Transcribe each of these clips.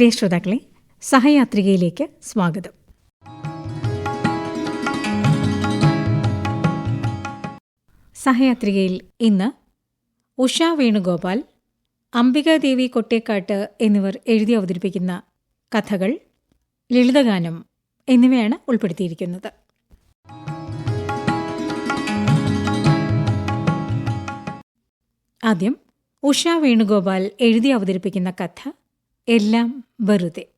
പ്രിയ ശ്രോതാക്കളെ സഹയാത്രികയിലേക്ക് സ്വാഗതം. സഹയാത്രികയിൽ ഇന്ന് ഉഷ വേണുഗോപാൽ അംബികാദേവി കൊട്ടേക്കാട്ട് എന്നിവർ എഴുതി അവതരിപ്പിക്കുന്ന കഥകൾ ലളിതഗാനം എന്നിവയാണ് ഉൾപ്പെടുത്തിയിരിക്കുന്നത്. ആദ്യം ഉഷ വേണുഗോപാൽ എഴുതി അവതരിപ്പിക്കുന്ന കഥ എല്ലാം വെറുതെ.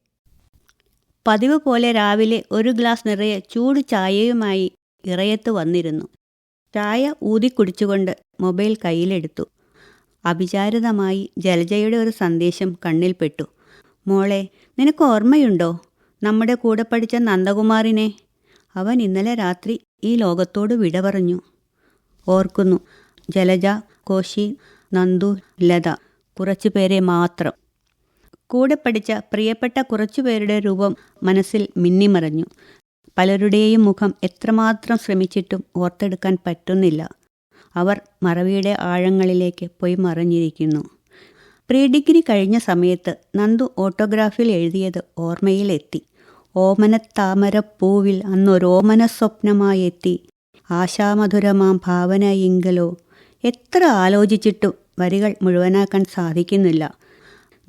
പതിവ് പോലെ രാവിലെ ഒരു ഗ്ലാസ് നിറയെ ചൂട് ചായയുമായി ഇറയത്ത് വന്നിരുന്നു. ചായ ഊതിക്കുടിച്ചുകൊണ്ട് മൊബൈൽ കയ്യിലെടുത്തു. അവിചാരിതമായി ജലജയുടെ ഒരു സന്ദേശം കണ്ണിൽപ്പെട്ടു. മോളെ നിനക്ക് ഓർമ്മയുണ്ടോ? നമ്മുടെ കൂടെ പഠിച്ച നന്ദകുമാറിനെ? അവൻ ഇന്നലെ രാത്രി ഈ ലോകത്തോട് വിട പറഞ്ഞു. ഓർക്കുന്നു. ജലജ കോശി നന്ദു ലത കുറച്ചു പേരെ മാത്രം. കൂടെ പഠിച്ച പ്രിയപ്പെട്ട കുറച്ചുപേരുടെ രൂപം മനസ്സിൽ മിന്നിമറഞ്ഞു. പലരുടെയും മുഖം എത്രമാത്രം ശ്രമിച്ചിട്ടും ഓർത്തെടുക്കാൻ പറ്റുന്നില്ല. അവർ മറവിയുടെ ആഴങ്ങളിലേക്ക് പോയി മറഞ്ഞിരിക്കുന്നു. പ്രീ ഡിഗ്രി കഴിഞ്ഞ സമയത്ത് നന്ദു ഓട്ടോഗ്രാഫിൽ എഴുതിയത് ഓർമ്മയിലെത്തി. ഓമനത്താമരപ്പൂവിൽ അന്നൊരോമന സ്വപ്നമായി എത്തി ആശാമധുരമാം ഭാവനയിങ്കലോ. എത്ര ആലോചിച്ചിട്ടും വരികൾ മുഴുവനാക്കാൻ സാധിക്കുന്നില്ല.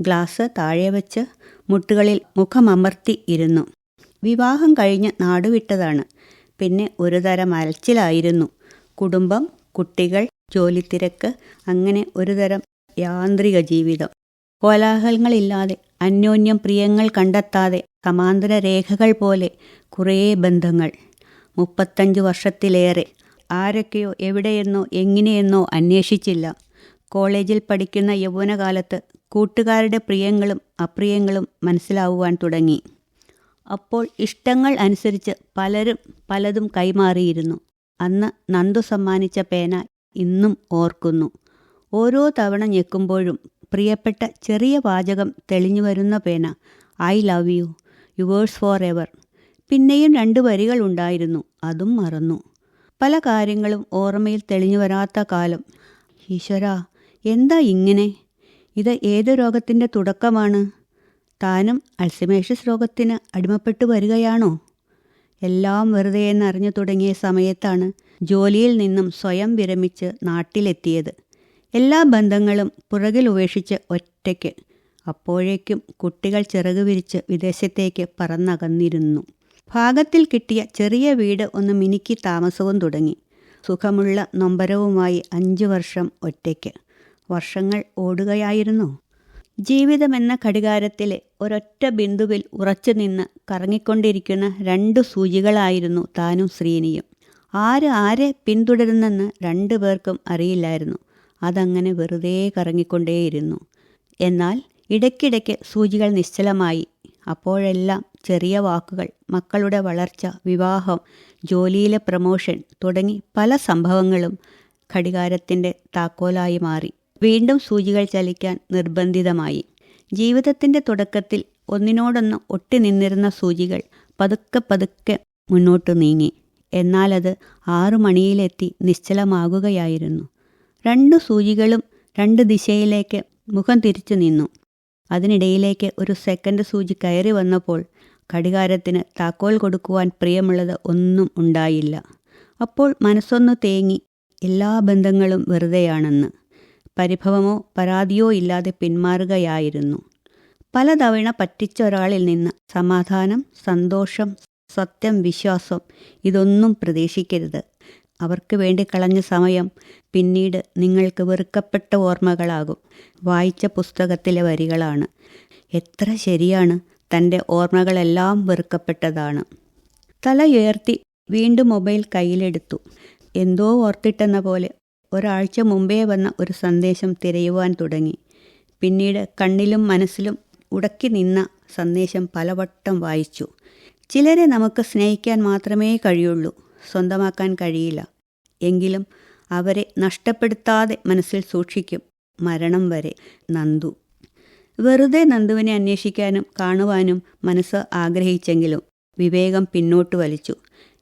ഗ്ലാസ് താഴെ വെച്ച് മുട്ടുകളിൽ മുഖമമർത്തി ഇരുന്നു. വിവാഹം കഴിഞ്ഞ് നാടുവിട്ടതാണ് പിന്നെ ഒരു തരം അലച്ചിലായിരുന്നു. കുടുംബം കുട്ടികൾ ജോലി തിരക്ക് അങ്ങനെ ഒരു തരം യാന്ത്രിക ജീവിതം. കോലാഹലങ്ങളില്ലാതെ അന്യോന്യം പ്രിയങ്ങൾ കണ്ടെത്താതെ സമാന്തര രേഖകൾ പോലെ കുറേ ബന്ധങ്ങൾ. മുപ്പത്തഞ്ച് വർഷത്തിലേറെ ആരൊക്കെയോ എവിടെയെന്നോ എങ്ങനെയെന്നോ അന്വേഷിച്ചില്ല. കോളേജിൽ പഠിക്കുന്ന യൗവനകാലത്ത് കൂട്ടുകാരുടെ പ്രിയങ്ങളും അപ്രിയങ്ങളും മനസ്സിലാവുവാൻ തുടങ്ങി. അപ്പോൾ ഇഷ്ടങ്ങൾ അനുസരിച്ച് പലരും പലതും കൈമാറിയിരുന്നു. അന്ന് നന്ദു സമ്മാനിച്ച പേന ഇന്നും ഓർക്കുന്നു. ഓരോ തവണ ഞെക്കുമ്പോഴും പ്രിയപ്പെട്ട ചെറിയ വാചകം തെളിഞ്ഞു വരുന്ന പേന I love you yours forever പിന്നെയും രണ്ട് വരികൾ ഉണ്ടായിരുന്നു അതും മറന്നു. പല കാര്യങ്ങളും ഓർമ്മയിൽ തെളിഞ്ഞു വരാത്ത കാലം ഈശ്വര എന്താ ഇങ്ങനെ? ഇത് ഏത് രോഗത്തിന്റെ തുടക്കമാണ്? താനും അൾസിമേഷ്യസ് രോഗത്തിന് അടിമപ്പെട്ടു വരികയാണോ? എല്ലാം വെറുതെ എന്നറിഞ്ഞു തുടങ്ങിയ സമയത്താണ് ജോലിയിൽ നിന്നും സ്വയം വിരമിച്ച് നാട്ടിലെത്തിയത്. എല്ലാ ബന്ധങ്ങളും പുറകിൽ ഉപേക്ഷിച്ച് ഒറ്റയ്ക്ക്. അപ്പോഴേക്കും കുട്ടികൾ ചിറക് വിരിച്ച് വിദേശത്തേക്ക് പറന്നകന്നിരുന്നു. ഭാഗത്തിൽ കിട്ടിയ ചെറിയ വീട് ഒന്ന് മിനുക്കി താമസവും തുടങ്ങി. സുഖമുള്ള നൊമ്പരവുമായി അഞ്ചു വർഷം ഒറ്റയ്ക്ക്. വർഷങ്ങൾ ഓടുകയായിരുന്നു. ജീവിതമെന്ന ഘടികാരത്തിലെ ഒരൊറ്റ ബിന്ദുവിൽ ഉറച്ചു നിന്ന് കറങ്ങിക്കൊണ്ടിരിക്കുന്ന രണ്ട് സൂചികളായിരുന്നു താനും ശ്രീനിയും. ആര് ആരെ പിന്തുടരുന്നെന്ന് രണ്ടു പേർക്കും അറിയില്ലായിരുന്നു. അതങ്ങനെ വെറുതെ കറങ്ങിക്കൊണ്ടേയിരുന്നു. എന്നാൽ ഇടയ്ക്കിടയ്ക്ക് സൂചികൾ നിശ്ചലമായി. അപ്പോഴെല്ലാം ചെറിയ വാക്കുകൾ മക്കളുടെ വളർച്ച വിവാഹം ജോലിയിലെ പ്രമോഷൻ തുടങ്ങി പല സംഭവങ്ങളും ഘടികാരത്തിന്റെ താക്കോലായി മാറി. വീണ്ടും സൂചികൾ ചലിക്കാൻ നിർബന്ധിതമായി. ജീവിതത്തിന്റെ തുടക്കത്തിൽ ഒന്നിനോടൊന്ന് ഒട്ടി നിന്നിരുന്ന സൂചികൾ പതുക്കെ പതുക്കെ മുന്നോട്ട് നീങ്ങി. എന്നാലത് ആറു മണിയിലെത്തി നിശ്ചലമാകുകയായിരുന്നു. രണ്ടു സൂചികളും രണ്ട് ദിശയിലേക്ക് മുഖം തിരിച്ചു നിന്നു. അതിനിടയിലേക്ക് ഒരു സെക്കൻഡ് സൂചി കയറി വന്നപ്പോൾ കടികാരത്തിന് താക്കോൽ കൊടുക്കുവാൻ പ്രിയമുള്ളത് ഒന്നും ഉണ്ടായില്ല. അപ്പോൾ മനസ്സൊന്ന് തേങ്ങി എല്ലാ ബന്ധങ്ങളും വെറുതെയാണെന്ന്. പരിഭവമോ പരാതിയോ ഇല്ലാതെ പിന്മാറുകയായിരുന്നു. പലതവണ പറ്റിച്ച ഒരാളിൽ നിന്ന് സമാധാനം സന്തോഷം സത്യം വിശ്വാസം ഇതൊന്നും പ്രതീക്ഷിക്കരുത്. അവർക്ക് വേണ്ടി കളഞ്ഞ സമയം പിന്നീട് നിങ്ങൾക്ക് വെറുക്കപ്പെട്ട ഓർമ്മകളാകും. വായിച്ച പുസ്തകത്തിലെ വരികളാണ്. എത്ര ശരിയാണ് തന്റെ ഓർമ്മകളെല്ലാം വെറുക്കപ്പെട്ടതാണ്. തല ഉയർത്തി വീണ്ടും മൊബൈൽ കയ്യിലെടുത്തു. എന്തോ ഓർത്തിട്ടെന്ന പോലെ ഒരാഴ്ച മുമ്പേ വന്ന ഒരു സന്ദേശം തിരയുവാൻ തുടങ്ങി. പിന്നീട് കണ്ണിലും മനസ്സിലും ഉടക്കി നിന്ന സന്ദേശം പലവട്ടം വായിച്ചു. ചിലരെ നമുക്ക് സ്നേഹിക്കാൻ മാത്രമേ കഴിയുള്ളൂ സ്വന്തമാക്കാൻ കഴിയില്ല. എങ്കിലും അവരെ നഷ്ടപ്പെടുത്താതെ മനസ്സിൽ സൂക്ഷിക്കും മരണം വരെ നന്ദു. വെറുതെ നന്ദുവിനെ അന്വേഷിക്കാനും കാണുവാനും മനസ്സ് ആഗ്രഹിച്ചെങ്കിലും വിവേകം പിന്നോട്ട് വലിച്ചു.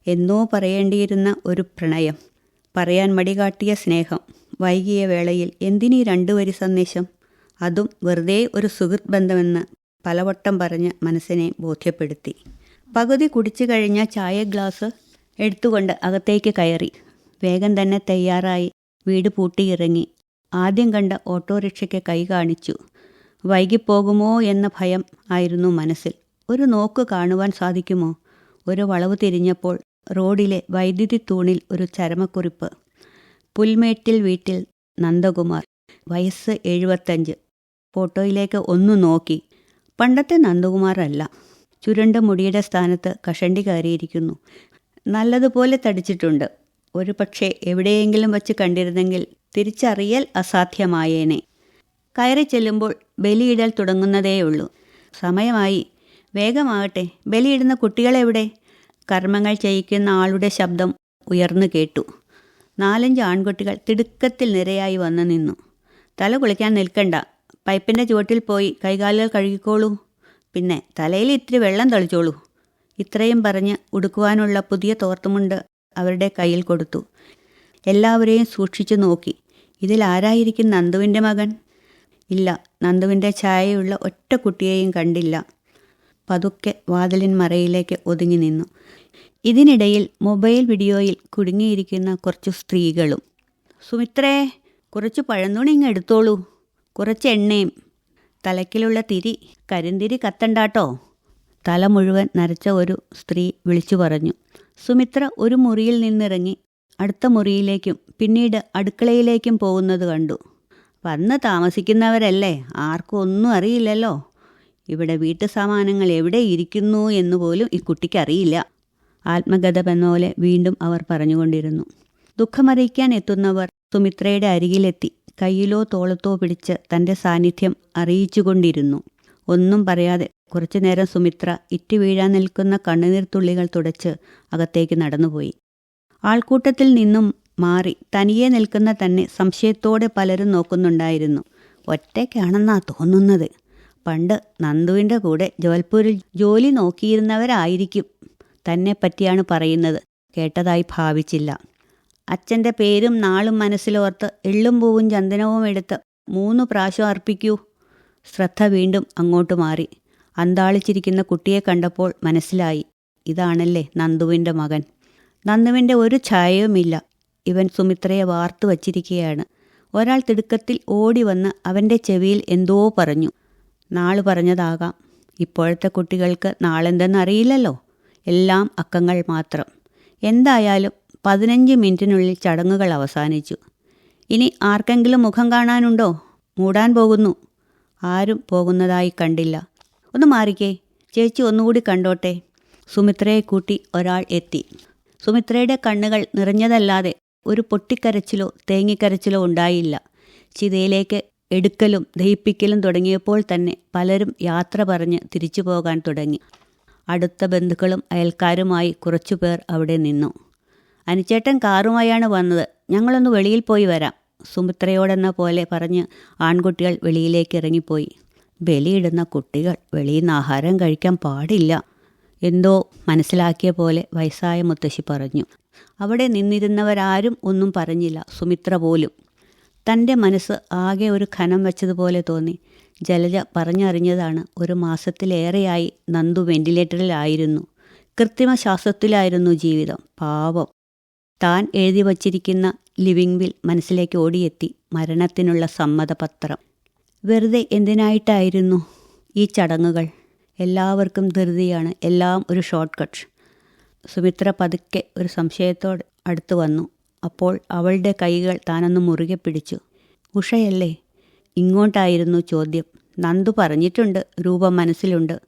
എന്നോ പറയേണ്ടിയിരുന്ന ഒരു പ്രണയം. പറയാൻ മടികാട്ടിയ സ്നേഹം. വൈകിയ വേളയിൽ എന്തിനീ രണ്ടു വരി സന്ദേശം? അതും വെറുതെ ഒരു സുഹൃത്ത് ബന്ധമെന്ന് പലവട്ടം പറഞ്ഞ് മനസ്സിനെ ബോധ്യപ്പെടുത്തി. പകുതി കുടിച്ചു കഴിഞ്ഞ ചായ ഗ്ലാസ് എടുത്തുകൊണ്ട് അകത്തേക്ക് കയറി. വേഗം തന്നെ തയ്യാറായി വീട് പൂട്ടിയിറങ്ങി. ആദ്യം കണ്ട ഓട്ടോറിക്ഷയ്ക്ക് കൈ കാണിച്ചു. വൈകിപ്പോകുമോ എന്ന ഭയം ആയിരുന്നു മനസ്സിൽ. ഒരു നോക്ക് കാണുവാൻ സാധിക്കുമോ? ഒരു വളവ് തിരിഞ്ഞപ്പോൾ റോഡിലെ വൈദ്യുതി തൂണിൽ ഒരു ചരമക്കുറിപ്പ്. പുൽമേട്ടിൽ വീട്ടിൽ നന്ദകുമാർ. വയസ്സ് എഴുപത്തഞ്ച്. ഫോട്ടോയിലേക്ക് ഒന്നു നോക്കി. പണ്ടത്തെ നന്ദകുമാറല്ല ചുരണ്ട മുടിയുടെ സ്ഥാനത്ത് കഷണ്ടി കയറിയിരിക്കുന്നു. നല്ലതുപോലെ തടിച്ചിട്ടുണ്ട്. ഒരു പക്ഷേ എവിടെയെങ്കിലും വച്ച് കണ്ടിരുന്നെങ്കിൽ തിരിച്ചറിയൽ അസാധ്യമായേനെ. കയറി ചെല്ലുമ്പോൾ ബലിയിടൽ തുടങ്ങുന്നതേയുള്ളൂ. സമയമായി. വേഗമാകട്ടെ. ബലിയിടുന്ന കുട്ടികളെവിടെ? കർമ്മങ്ങൾ ചെയ്യിക്കുന്ന ആളുടെ ശബ്ദം ഉയർന്നു കേട്ടു. നാലഞ്ച് ആൺകുട്ടികൾ തിടുക്കത്തിൽ നിരയായി വന്നു നിന്നു. തല കുളിക്കാൻ നിൽക്കണ്ട. പൈപ്പിന്റെ ചുവട്ടിൽ പോയി കൈകാലുകൾ കഴുകിക്കോളൂ. പിന്നെ തലയിൽ ഇത്തിരി വെള്ളം തളിച്ചോളൂ. ഇത്രയും പറഞ്ഞ് ഉടുക്കുവാനുള്ള പുതിയ തോർത്തുമുണ്ട് അവരുടെ കയ്യിൽ കൊടുത്തു. എല്ലാവരെയും സൂക്ഷിച്ചു നോക്കി. ഇതിൽ ആരായിരിക്കും നന്ദുവിന്റെ മകൻ? ഇല്ല നന്ദുവിന്റെ ഛായയുള്ള ഒറ്റ കുട്ടിയെയും കണ്ടില്ല. പതുക്കെ വാതിലിൻ മറയിലേക്ക് ഒതുങ്ങി നിന്നു. ഇതിനിടയിൽ മൊബൈൽ വീഡിയോയിൽ കുടുങ്ങിയിരിക്കുന്ന കുറച്ച് സ്ത്രീകളും സുമിത്രേ കുറച്ച് പഴന്തുണി ഇങ്ങ് എടുത്തോളൂ. കുറച്ച് എണ്ണയും. തലക്കിലുള്ള തിരി കരിന്തിരി കത്തണ്ടാട്ടോ തല മുഴുവൻ നരച്ച ഒരു സ്ത്രീ വിളിച്ചു പറഞ്ഞു. സുമിത്ര ഒരു മുറിയിൽ നിന്നിറങ്ങി അടുത്ത മുറിയിലേക്കും പിന്നീട് അടുക്കളയിലേക്കും പോകുന്നത് കണ്ടു. വന്ന് താമസിക്കുന്നവരല്ലേ? ആർക്കും ഒന്നും അറിയില്ലല്ലോ. ഇവിടെ സാമാനങ്ങൾ എവിടെ ഇരിക്കുന്നു എന്ന് പോലും ഈ കുട്ടിക്ക് അറിയില്ല. ആത്മഗതമെന്ന പോലെ വീണ്ടും അവർ പറഞ്ഞുകൊണ്ടിരുന്നു. ദുഃഖമറിയിക്കാൻ എത്തുന്നവർ സുമിത്രയുടെ അരികിലെത്തി. കയ്യിലോ തോളത്തോ പിടിച്ച് തന്റെ സാന്നിധ്യം അറിയിച്ചുകൊണ്ടിരുന്നു. ഒന്നും പറയാതെ കുറച്ചു നേരം സുമിത്ര ഇറ്റി വീഴാൻ നിൽക്കുന്ന കണ്ണുനീർത്തുള്ളികൾ തുടച്ച് അകത്തേക്ക് നടന്നുപോയി. ആൾക്കൂട്ടത്തിൽ നിന്നും മാറി തനിയെ നിൽക്കുന്ന തന്നെ സംശയത്തോടെ പലരും നോക്കുന്നുണ്ടായിരുന്നു. ഒറ്റയ്ക്കാണെന്നാ തോന്നുന്നത്. പണ്ട് നന്ദുവിന്റെ കൂടെ ജോൽപൂരിൽ ജോലി നോക്കിയിരുന്നവരായിരിക്കും തന്നെ പറ്റിയാണ് പറയുന്നത്. കേട്ടതായി ഭാവിച്ചില്ല. അച്ഛന്റെ പേരും നാളും മനസ്സിലോർത്ത് എള്ളും പൂവും ചന്ദനവും എടുത്ത് മൂന്ന് പ്രാവശ്യം അർപ്പിക്കൂ. ശ്രദ്ധ വീണ്ടും അങ്ങോട്ട് മാറി. അന്താളിച്ചിരിക്കുന്ന കുട്ടിയെ കണ്ടപ്പോൾ മനസ്സിലായി. ഇതാണല്ലേ നന്ദുവിന്റെ മകൻ. നന്ദുവിന്റെ ഒരു ഛായയുമില്ല. ഇവൻ സുമിത്രയെ വാർത്തു വച്ചിരിക്കുകയാണ് ഒരാൾ തിടുക്കത്തിൽ ഓടി വന്ന് അവന്റെ ചെവിയിൽ എന്തോ പറഞ്ഞു. നാൾ പറഞ്ഞതാകാം. ഇപ്പോഴത്തെ കുട്ടികൾക്ക് നാളെന്തെന്നറിയില്ലല്ലോ. എല്ലാം അക്കങ്ങൾ മാത്രം. എന്തായാലും പതിനഞ്ച് മിനിറ്റിനുള്ളിൽ ചടങ്ങുകൾ അവസാനിച്ചു. ഇനി ആർക്കെങ്കിലും മുഖം കാണാനുണ്ടോ? മൂടാൻ പോകുന്നു. ആരും പോകുന്നതായി കണ്ടില്ല. ഒന്ന് മാറിക്കേ. ചേച്ചി ഒന്നുകൂടി കണ്ടോട്ടെ. സുമിത്രയെ കൂട്ടി ഒരാൾ എത്തി. സുമിത്രയുടെ കണ്ണുകൾ നിറഞ്ഞതല്ലാതെ ഒരു പൊട്ടിക്കരച്ചിലോ തേങ്ങിക്കരച്ചിലോ ഉണ്ടായില്ല. ചിതയിലേക്ക് എടുക്കലും ദഹിപ്പിക്കലും തുടങ്ങിയപ്പോൾ തന്നെ പലരും യാത്ര പറഞ്ഞ് തിരിച്ചു പോകാൻ തുടങ്ങി. അടുത്ത ബന്ധുക്കളും അയൽക്കാരുമായി കുറച്ചു പേർ അവിടെ നിന്നു. അനുചേട്ടൻ കാറുമായാണ് വന്നത്. ഞങ്ങളൊന്ന് വെളിയിൽ പോയി വരാം സുമിത്രയോടെന്ന പോലെ പറഞ്ഞ് ആൺകുട്ടികൾ വെളിയിലേക്ക് ഇറങ്ങിപ്പോയി. ബലിയിടുന്ന കുട്ടികൾ വെളിയിൽ നിന്ന് ആഹാരം കഴിക്കാൻ പാടില്ല എന്തോ മനസ്സിലാക്കിയ പോലെ വയസ്സായ മുത്തശ്ശി പറഞ്ഞു. അവിടെ നിന്നിരുന്നവരാരും ഒന്നും പറഞ്ഞില്ല സുമിത്ര പോലും. തന്റെ മനസ്സ് ആകെ ഒരു ഖനം വെച്ചതുപോലെ തോന്നി. ജലജ പറഞ്ഞറിഞ്ഞതാണ് ഒരു മാസത്തിലേറെയായി നന്ദു വെന്റിലേറ്ററിലായിരുന്നു. കൃത്രിമ ശ്വാസത്തിലായിരുന്നു ജീവിതം. പാവം. താൻ എഴുതി വച്ചിരിക്കുന്ന ലിവിംഗ് ബിൽ മനസ്സിലേക്ക് ഓടിയെത്തി മരണത്തിനുള്ള സമ്മതപത്രം. വെറുതെ എന്തിനായിട്ടായിരുന്നു ഈ ചടങ്ങുകൾ? എല്ലാവർക്കും ധൃതിയാണ്. എല്ലാം ഒരു ഷോർട്ട് കട്ട് സുമിത്ര പതുക്കെ ഒരു സംശയത്തോട് അടുത്തു വന്നു. അപ്പോൾ അവളുടെ കൈകൾ താനൊന്ന് മുറുകെ പിടിച്ചു. ഉഷയല്ലേ ഇങ്ങോട്ടായിരുന്നു ചോദ്യം. നന്ദു പറഞ്ഞിട്ടുണ്ട് രൂപം മനസ്സിലുണ്ട്.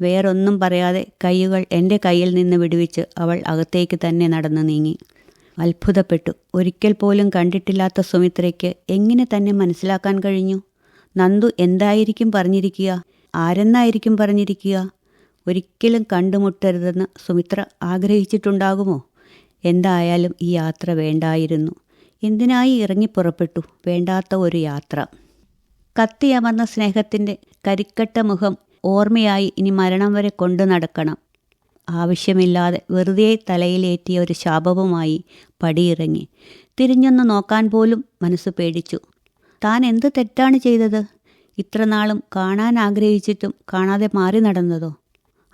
വേറൊന്നും പറയാതെ കൈകൾ എന്റെ കയ്യിൽ നിന്ന് വിടുവിച്ച് അവൾ അകത്തേക്ക് തന്നെ നടന്നു നീങ്ങി. അത്ഭുതപ്പെട്ടു. ഒരിക്കൽ പോലും കണ്ടിട്ടില്ലാത്ത സുമിത്രയ്ക്ക് എങ്ങനെ തന്നെ മനസ്സിലാക്കാൻ കഴിഞ്ഞു? നന്ദു എന്തായിരിക്കും പറഞ്ഞിരിക്കുക? ആരെന്നായിരിക്കും പറഞ്ഞിരിക്കുക? ഒരിക്കലും കണ്ടുമുട്ടരുതെന്ന് സുമിത്ര ആഗ്രഹിച്ചിട്ടുണ്ടാകുമോ? എന്തായാലും ഈ യാത്ര വേണ്ടായിരുന്നു. എന്തിനായി ഇറങ്ങിപ്പുറപ്പെട്ടു വേണ്ടാത്ത ഒരു യാത്ര. കത്തിയമർന്ന സ്നേഹത്തിന്റെ കരിക്കട്ട മുഖം ഓർമ്മയായി ഇനി മരണം വരെ കൊണ്ടു നടക്കണം. ആവശ്യമില്ലാതെ വെറുതെ തലയിലേറ്റിയ ഒരു ശാപവുമായി പടിയിറങ്ങി. തിരിഞ്ഞൊന്ന് നോക്കാൻ പോലും മനസ്സ് പേടിച്ചു. താൻ എന്ത് തെറ്റാണ് ചെയ്തത്? ഇത്രനാളും കാണാൻ ആഗ്രഹിച്ചിട്ടും കാണാതെ മാറി നടന്നതോ?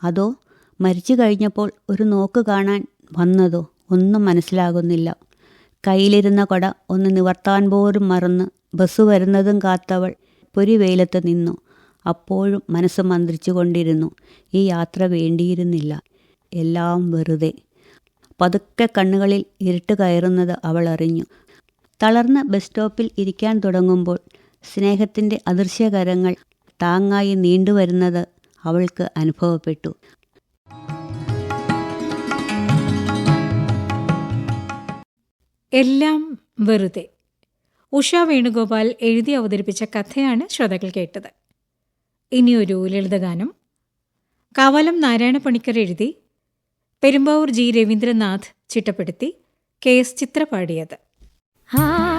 അതോ മരിച്ചു കഴിഞ്ഞപ്പോൾ ഒരു നോക്ക് കാണാൻ വന്നതോ? ഒന്നും മനസ്സിലാകുന്നില്ല. കയ്യിലിരുന്ന കൊട ഒന്ന് നിവർത്താൻ പോലും മറന്ന് ബസ് വരുന്നതും കാത്തവൾ പൊരി വെയിലത്ത് നിന്നു. അപ്പോഴും മനസ്സ് മന്ത്രിച്ചു കൊണ്ടിരുന്നു ഈ യാത്ര വേണ്ടിയിരുന്നില്ല. എല്ലാം വെറുതെ. പതുക്കെ കണ്ണുകളിൽ ഇരുട്ട് കയറുന്നത് അവൾ അറിഞ്ഞു. തളർന്ന ബസ് സ്റ്റോപ്പിൽ ഇരിക്കാൻ തുടങ്ങുമ്പോൾ സ്നേഹത്തിന്റെ അദൃശ്യകരങ്ങൾ താങ്ങായി നീണ്ടുവരുന്നത് അവൾക്ക് അനുഭവപ്പെട്ടു. എല്ലാം വെറുതെ. ഉഷ വേണുഗോപാൽ എഴുതി അവതരിപ്പിച്ച കഥയാണ് ശ്രോതാക്കൾ കേട്ടത്. ഇനിയൊരു ലളിതഗാനം. കവലം നാരായണ പണിക്കർ എഴുതി പെരുമ്പാവൂർ ജി രവീന്ദ്രനാഥ് ചിട്ടപ്പെടുത്തി കെ എസ് ചിത്ര പാടിയത്. ആ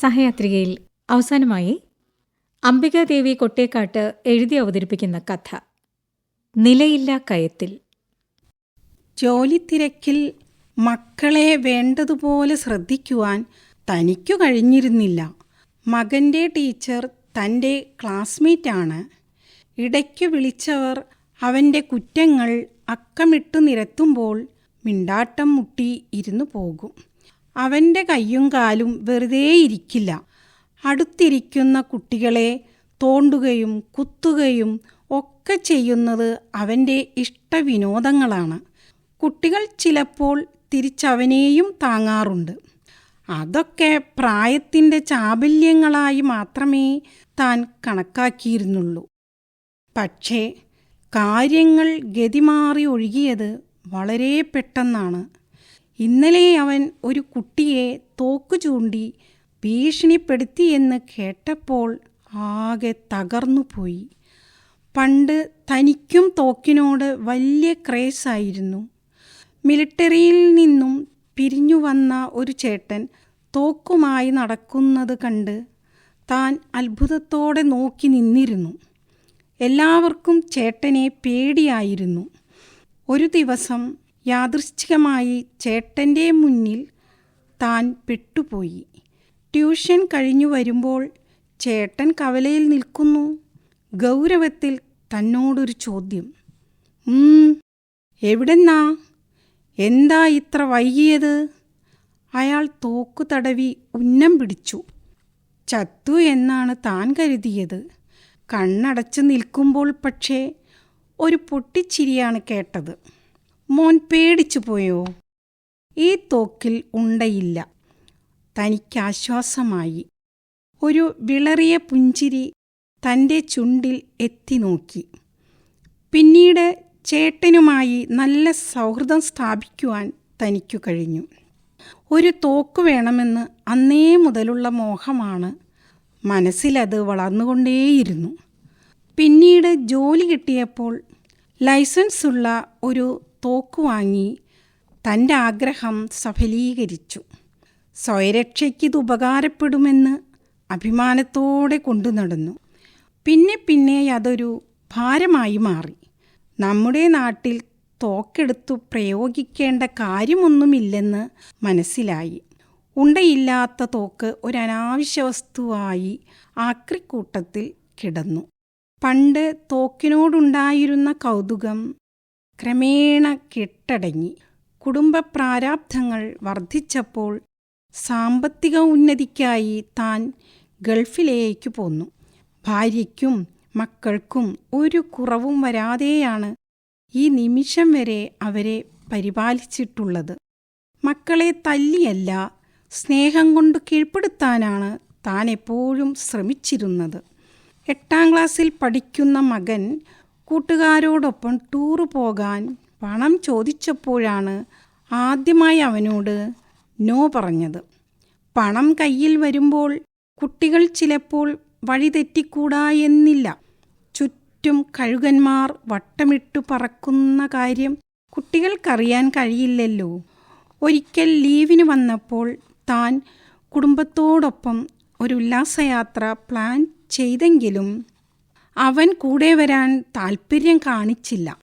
സഹയാത്രികയിൽ അവസാനമായി അംബികാദേവി കൊട്ടേക്കാട്ട് എഴുതി അവതരിപ്പിക്കുന്ന കഥ. നിലയില്ല കയത്തിൽ. ജോലിത്തിരക്കിൽ മക്കളെ വേണ്ടതുപോലെ ശ്രദ്ധിക്കുവാൻ തനിക്കു കഴിഞ്ഞിരുന്നില്ല. മകന്റെ ടീച്ചർ തന്റെ ക്ലാസ്മേറ്റാണ്. ഇടയ്ക്കു വിളിച്ചവർ അവന്റെ കുറ്റങ്ങൾ അക്കമിട്ടു നിരത്തുമ്പോൾ മിണ്ടാട്ടം മുട്ടി ഇരുന്നു പോകും. അവന്റെ കയ്യും കാലും വെറുതെ ഇരിക്കില്ല അടുത്തിരിക്കുന്ന കുട്ടികളെ തോണ്ടുകയും കുത്തുകയും ഒക്കെ ചെയ്യുന്നത് അവന്റെ ഇഷ്ടവിനോദങ്ങളാണ്. കുട്ടികൾ ചിലപ്പോൾ തിരിച്ചവനെയും താങ്ങാറുണ്ട്. അതൊക്കെ പ്രായത്തിന്റെ ചാബല്യങ്ങളായി മാത്രമേ താൻ കണക്കാക്കിയിരുന്നുള്ളൂ. പക്ഷേ കാര്യങ്ങൾ ഗതിമാറി ഒഴുകിയത് വളരെ പെട്ടെന്നാണ്. ഇന്നലെ അവൻ ഒരു കുട്ടിയെ തോക്കു ചൂണ്ടി ഭീഷണിപ്പെടുത്തിയെന്ന് കേട്ടപ്പോൾ ആകെ തകർന്നുപോയി പണ്ട് തനിക്കും തോക്കിനോട് വലിയ ക്രേസായിരുന്നു മിലിട്ടറിയിൽ നിന്നും പിരിഞ്ഞു വന്ന ഒരു ചേട്ടൻ തോക്കുമായി നടക്കുന്നത് കണ്ട് താൻ അത്ഭുതത്തോടെ നോക്കി നിന്നിരുന്നു. എല്ലാവർക്കും ചേട്ടനെ പേടിയായിരുന്നു. ഒരു ദിവസം യാദൃശ്ചികമായി ചേട്ടന്റെ മുന്നിൽ താൻ പെട്ടുപോയി. ട്യൂഷൻ കഴിഞ്ഞു വരുമ്പോൾ ചേട്ടൻ കവലയിൽ നിൽക്കുന്നു. ഗൗരവത്തിൽ തന്നോടൊരു ചോദ്യം. "ഉം, എവിടെന്നാ? എന്താ ഇത്ര വൈകിയത്? അയാൾ തോക്കു തടവി ഉന്നം പിടിച്ചു. ചത്തു എന്നാണ് താൻ കരുതിയത്. കണ്ണടച്ച് നിൽക്കുമ്പോൾ പക്ഷേ ഒരു പൊട്ടിച്ചിരിയാണ് കേട്ടത്. മോൻ പേടിച്ചു പോയോ? ഈ തോക്കിൽ ഉണ്ടയില്ല. തനിക്കാശ്വാസമായി ഒരു വിളറിയ പുഞ്ചിരി തന്റെ ചുണ്ടിൽ എത്തി നോക്കി. പിന്നീട് ചേട്ടനുമായി നല്ല സൗഹൃദം സ്ഥാപിക്കുവാൻ തനിക്കു കഴിഞ്ഞു. ഒരു തോക്ക് വേണമെന്ന് അന്നേ മുതലുള്ള മോഹമാണ് മനസ്സിലത് വളർന്നുകൊണ്ടേയിരുന്നു. പിന്നീട് ജോലി കിട്ടിയപ്പോൾ ലൈസൻസുള്ള ഒരു തോക്ക് വാങ്ങി തന്റെ ആഗ്രഹം സഫലീകരിച്ചു. സ്വയരക്ഷയ്ക്കിത് ഉപകാരപ്പെടുമെന്ന് അഭിമാനത്തോടെ കൊണ്ടു നടന്നു. പിന്നെ പിന്നെ അതൊരു ഭാരമായി മാറി. നമ്മുടെ നാട്ടിൽ തോക്കെടുത്തു പ്രയോഗിക്കേണ്ട കാര്യമൊന്നുമില്ലെന്ന് മനസ്സിലായി. ഉണ്ടയില്ലാത്ത തോക്ക് ഒരു അനാവശ്യ വസ്തുവായി ആക്രിക്കൂട്ടത്തിൽ കിടന്നു. പണ്ട് തോക്കിനോടുണ്ടായിരുന്ന കൗതുകം ക്രമേണ കെട്ടടങ്ങി. കുടുംബ പ്രാരാബ്ധങ്ങൾ വർദ്ധിച്ചപ്പോൾ സാമ്പത്തിക ഉന്നതിക്കായി താൻ ഗൾഫിലേക്ക് പോന്നു. ഭാര്യയ്ക്കും മക്കൾക്കും ഒരു കുറവും വരാതെയാണ് ഈ നിമിഷം വരെ അവരെ പരിപാലിച്ചിട്ടുള്ളത്. മക്കളെ തല്ലിയല്ല സ്നേഹം കൊണ്ട് കീഴ്പ്പെടുത്താനാണ് താൻ എപ്പോഴും ശ്രമിച്ചിരുന്നത്. എട്ടാം ക്ലാസ്സിൽ പഠിക്കുന്ന മകൻ കൂട്ടുകാരോടൊപ്പം ടൂറ് പോകാൻ പണം ചോദിച്ചപ്പോഴാണ് ആദ്യമായി അവനോട് നോ പറഞ്ഞത്. പണം കയ്യിൽ വരുമ്പോൾ കുട്ടികൾ ചിലപ്പോൾ വഴിതെറ്റിക്കൂടാ എന്നില്ല. ചുറ്റും കഴുകന്മാർ വട്ടമിട്ടു പറക്കുന്ന കാര്യം കുട്ടികൾക്കറിയാൻ കഴിയില്ലല്ലോ. ഒരിക്കൽ ലീവിന് വന്നപ്പോൾ താൻ കുടുംബത്തോടൊപ്പം ഒരു ഉല്ലാസയാത്ര പ്ലാൻ ചെയ്തെങ്കിലും അവൻ കൂടെ വരാൻ താൽപ്പര്യം കാണിച്ചില്ല.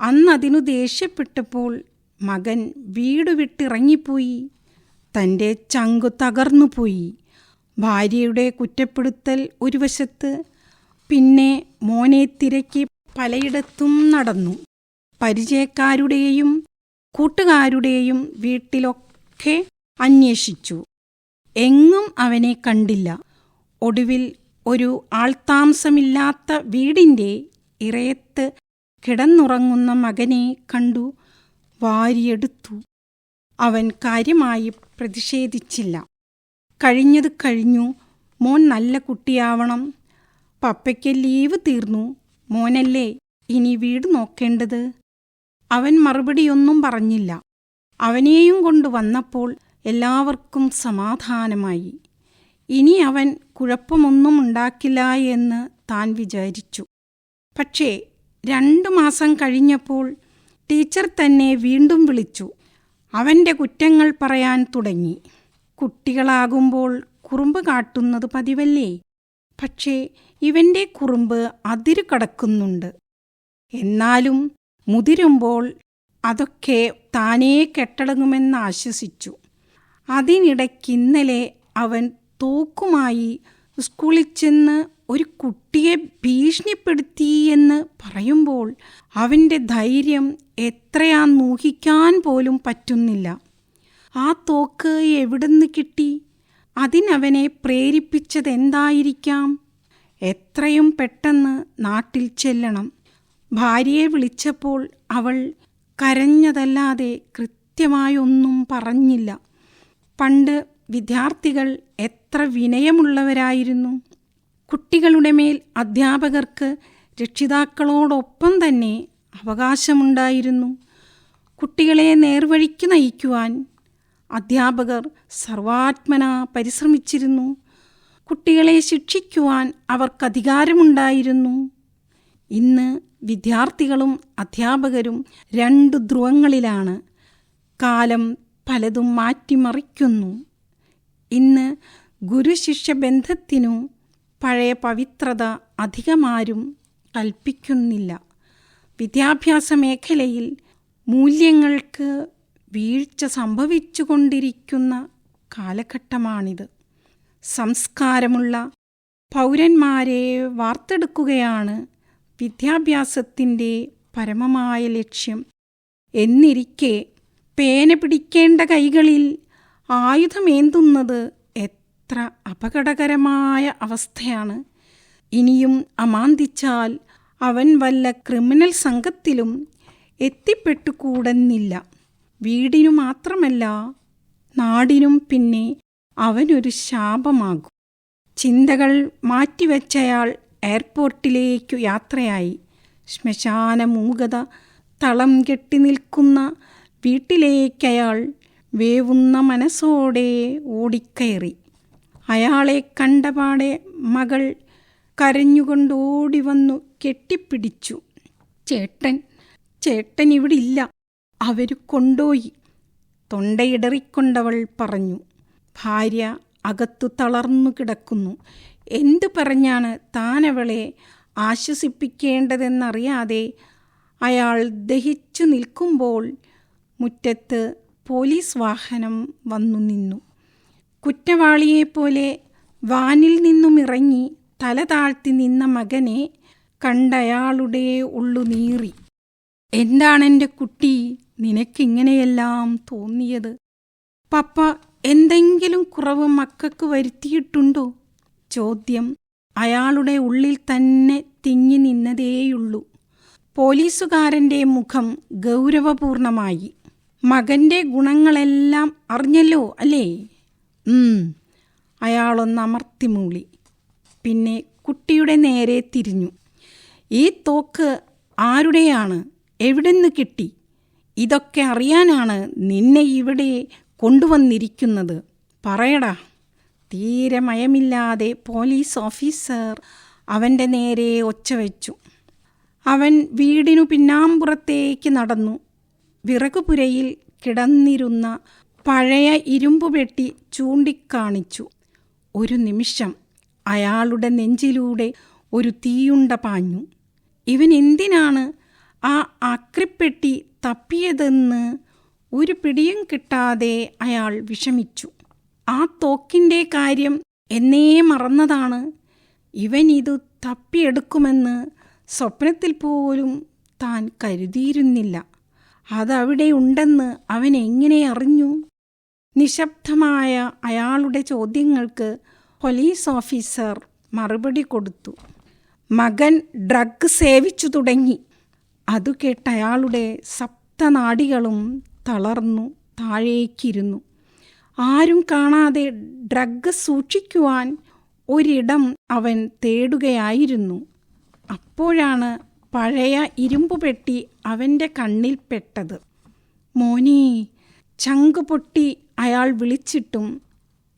അന്നതിനു ദേഷ്യപ്പെട്ടപ്പോൾ മകൻ വീട് വിട്ടിറങ്ങിപ്പോയി. തന്റെ ചങ്കു തകർന്നുപോയി. ഭാര്യയുടെ കുറ്റപ്പെടുത്തൽ ഒരു വശത്ത് പിന്നെ മോനെ തിരക്കി പലയിടത്തും നടന്നു. പരിചയക്കാരുടെയും കൂട്ടുകാരുടെയും വീട്ടിലൊക്കെ അന്വേഷിച്ചു. എങ്ങും അവനെ കണ്ടില്ല. ഒടുവിൽ ഒരു ആൾത്താമസമില്ലാത്ത വീടിന്റെ ഇറയത്ത് കിടന്നുറങ്ങുന്ന മകനെ കണ്ടു വാരിയെടുത്തു. അവൻ കാര്യമായി പ്രതിഷേധിച്ചില്ല. കഴിഞ്ഞത് കഴിഞ്ഞു. മോൻ നല്ല കുട്ടിയാവണം. പപ്പയ്ക്ക് ലീവ് തീർന്നു. മോനല്ലേ ഇനി വീട് നോക്കേണ്ടത്? അവൻ മറുപടിയൊന്നും പറഞ്ഞില്ല. അവനെയും കൊണ്ട് വന്നപ്പോൾ എല്ലാവർക്കും സമാധാനമായി. ഇനി അവൻ കുഴപ്പമൊന്നും ഉണ്ടാക്കില്ല എന്ന് താൻ വിചാരിച്ചു. പക്ഷേ രണ്ടു മാസം കഴിഞ്ഞപ്പോൾ ടീച്ചർ തന്നെ വീണ്ടും വിളിച്ചു. അവന്റെ കുറ്റങ്ങൾ പറയാൻ തുടങ്ങി. കുട്ടികളാകുമ്പോൾ കുറുമ്പ് കാട്ടുന്നത് പതിവല്ലേ? പക്ഷേ ഇവന്റെ കുറുമ്പ് അതിരു കടക്കുന്നുണ്ട്. എന്നാലും മുതിരുമ്പോൾ അതൊക്കെ താനേ കെട്ടടങ്ങുമെന്ന് ആശ്വസിച്ചു. അതിനിടയ്ക്ക് ഇന്നലെ അവൻ തോക്കുമായി സ്കൂളിൽ ചെന്ന് ഒരു കുട്ടിയെ ഭീഷണിപ്പെടുത്തി എന്ന് പറയുമ്പോൾ അവന്റെ ധൈര്യം എത്രയാ ഊഹിക്കാൻ പോലും പറ്റുന്നില്ല. ആ തോക്ക് എവിടുന്ന് കിട്ടി? അതിനവനെ പ്രേരിപ്പിച്ചതെന്തായിരിക്കാം? എത്രയും പെട്ടെന്ന് നാട്ടിൽ ചെല്ലണം. ഭാര്യയെ വിളിച്ചപ്പോൾ അവൾ കരഞ്ഞതല്ലാതെ കൃത്യമായൊന്നും പറഞ്ഞില്ല. പണ്ട് വിദ്യാർത്ഥികൾ എത്ര വിനയമുള്ളവരായിരുന്നു. കുട്ടികളുടെ മേൽ അധ്യാപകർക്ക് രക്ഷിതാക്കളോടൊപ്പം തന്നെ അവകാശമുണ്ടായിരുന്നു. കുട്ടികളെ നേർവഴിക്ക് നയിക്കുവാൻ അധ്യാപകർ സർവാത്മന പരിശ്രമിച്ചിരുന്നു. കുട്ടികളെ ശിക്ഷിക്കുവാൻ അവർക്കധികാരമുണ്ടായിരുന്നു ഇന്ന് വിദ്യാർത്ഥികളും അധ്യാപകരും രണ്ട് ധ്രുവങ്ങളിലാണ്. കാലം പലതും മാറ്റിമറിക്കുന്നു. ഇന്ന് ഗുരുശിഷ്യ ബന്ധത്തിനു പഴയ പവിത്രത അധികമാരും കൽപ്പിക്കുന്നില്ല. വിദ്യാഭ്യാസ മേഖലയിൽ മൂല്യങ്ങൾക്ക് വീഴ്ച സംഭവിച്ചുകൊണ്ടിരിക്കുന്ന കാലഘട്ടമാണിത്. സംസ്കാരമുള്ള പൗരന്മാരെ വാർത്തെടുക്കുകയാണ് വിദ്യാഭ്യാസത്തിന്റെ പരമമായ ലക്ഷ്യം. എന്നിരിക്കെ പേന പിടിക്കേണ്ട കൈകളിൽ ആയുധമേന്തുന്നത് എത്ര അപകടകരമായ അവസ്ഥയാണ്. ഇനിയും അമാന്തിച്ചാൽ അവൻ വല്ല ക്രിമിനൽ സംഘത്തിലും എത്തിപ്പെട്ടുകൂടുന്നില്ല. വീടിനു മാത്രമല്ല നാടിനും പിന്നെ അവനൊരു ശാപമാകും. ചിന്തകൾ മാറ്റിവെച്ചയാൾ എയർപോർട്ടിലേക്കു യാത്രയായി. ശ്മശാനമൂകത തളം കെട്ടി നിൽക്കുന്ന വീട്ടിലേക്കയാൾ വേവുന്ന മനസ്സോടെ ഓടിക്കയറി. അയാളെ കണ്ടപാടെ മകൾ കരഞ്ഞുകൊണ്ടോടി വന്നു കെട്ടിപ്പിടിച്ചു. ചേട്ടൻ ചേട്ടൻ ഇവിടെ ഇല്ല അവർ കൊണ്ടോയി. തൊണ്ടയിടറിക്കൊണ്ടവൾ പറഞ്ഞു. ഭാര്യ അകത്തു തളർന്നു കിടക്കുന്നു. എന്തു പറഞ്ഞാണ് താനവളെ ആശ്വസിപ്പിക്കേണ്ടതെന്നറിയാതെ അയാൾ ദഹിച്ചു നിൽക്കുമ്പോൾ മുറ്റത്ത് പോലീസ് വാഹനം വന്നു നിന്നു. കുറ്റവാളിയെപ്പോലെ വാനിൽ നിന്നും ഇറങ്ങി തല താഴ്ത്തി നിന്ന മകനെ കണ്ടയാളുടെ ഉള്ളു നീറി. എന്താണെന്റെ കുട്ടി? നിനക്കിങ്ങനെയെല്ലാം തോന്നിയത്? പപ്പ എന്തെങ്കിലും കുറവ് മക്കൾക്ക് വരുത്തിയിട്ടുണ്ടോ? ചോദ്യം അയാളുടെ ഉള്ളിൽ തന്നെ തിങ്ങി നിന്നതേയുള്ളൂ. പോലീസുകാരന്റെ മുഖം ഗൗരവപൂർണമായി. മകന്റെ ഗുണങ്ങളെല്ലാം അറിഞ്ഞല്ലോ അല്ലേ? അയാളൊന്ന് അയാളൊന്ന് അമർത്തിമൂളി പിന്നെ കുട്ടിയുടെ നേരെ തിരിഞ്ഞു. ഈ തോക്ക് ആരുടെയാണ്? എവിടെന്ന് കിട്ടി? ഇതൊക്കെ അറിയാനാണ് നിന്നെ ഇവിടെ കൊണ്ടുവന്നിരിക്കുന്നത്. പറയടാ. തീരെ മയമില്ലാതെ പോലീസ് ഓഫീസർ അവന്റെ നേരെ ഒച്ച വെച്ചു. അവൻ വീടിനു പിന്നാമ്പുറത്തേക്ക് നടന്നു. വിറകുപുരയിൽ കിടന്നിരുന്ന പഴയ ഇരുമ്പുപെട്ടി ചൂണ്ടിക്കാണിച്ചു. ഒരു നിമിഷം അയാളുടെ നെഞ്ചിലൂടെ ഒരു തീയുണ്ട പാഞ്ഞു. ഇവൻ എന്തിനാണ് ആ അക്രിപ്പെട്ടി തപ്പിയതെന്ന് ഒരു പിടിയും കിട്ടാതെ അയാൾ വിഷമിച്ചു. ആ തോക്കിന്റെ കാര്യം എന്നേ മറന്നതാണ്. ഇവൻ ഇത് തപ്പിയെടുക്കുമെന്ന് സ്വപ്നത്തിൽ പോലും താൻ കരുതിയിരുന്നില്ല. അതവിടെ ഉണ്ടെന്ന് അവൻ എങ്ങനെ അറിഞ്ഞു? നിശബ്ദമായ അയാളുടെ ചോദ്യങ്ങൾക്ക് പോലീസ് ഓഫീസർ മറുപടി കൊടുത്തു. മകൻ ഡ്രഗ് സേവിച്ചു തുടങ്ങി. അതു കേട്ട അയാളുടെ സപ്തനാടികളും തളർന്നു താഴേക്കിരുന്നു. ആരും കാണാതെ ഡ്രഗ് സൂക്ഷിക്കുവാൻ ഒരിടം അവൻ തേടുകയായിരുന്നു. അപ്പോഴാണ് പഴയ ഇരുമ്പു പെട്ടി അവന്റെ കണ്ണിൽ പെട്ടത്. മോനെ ചങ്ക് പൊട്ടി അയാൾ വിളിച്ചിട്ടും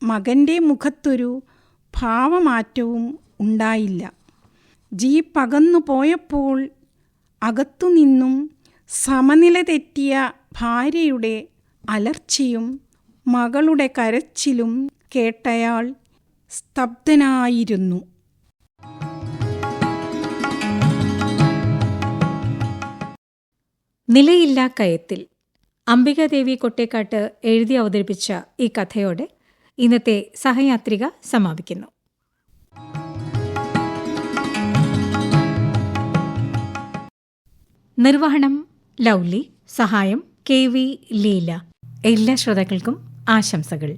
മകന്റെ മുഖത്തൊരു ഭാവമാറ്റവും ഉണ്ടായില്ല. ജീപ്പ് അകന്നു പോയപ്പോൾ അകത്തുനിന്നും സമനില തെറ്റിയ ഭാര്യയുടെ അലർച്ചയും മകളുടെ കരച്ചിലും കേട്ടയാൾ സ്തബ്ധനായിരുന്നു. നിലയില്ലാ കയത്തിൽ അംബികാദേവി കൊട്ടേക്കാട്ട് എഴുതി അവതരിപ്പിച്ച ഈ കഥയോടെ ഇന്നത്തെ സഹയാത്രിക സമാപിക്കുന്നു. നിർവഹണം ലൗലി. സഹായം കെ വി ലീല. എല്ലാ ശ്രോതാക്കൾക്കും ആശംസകൾ.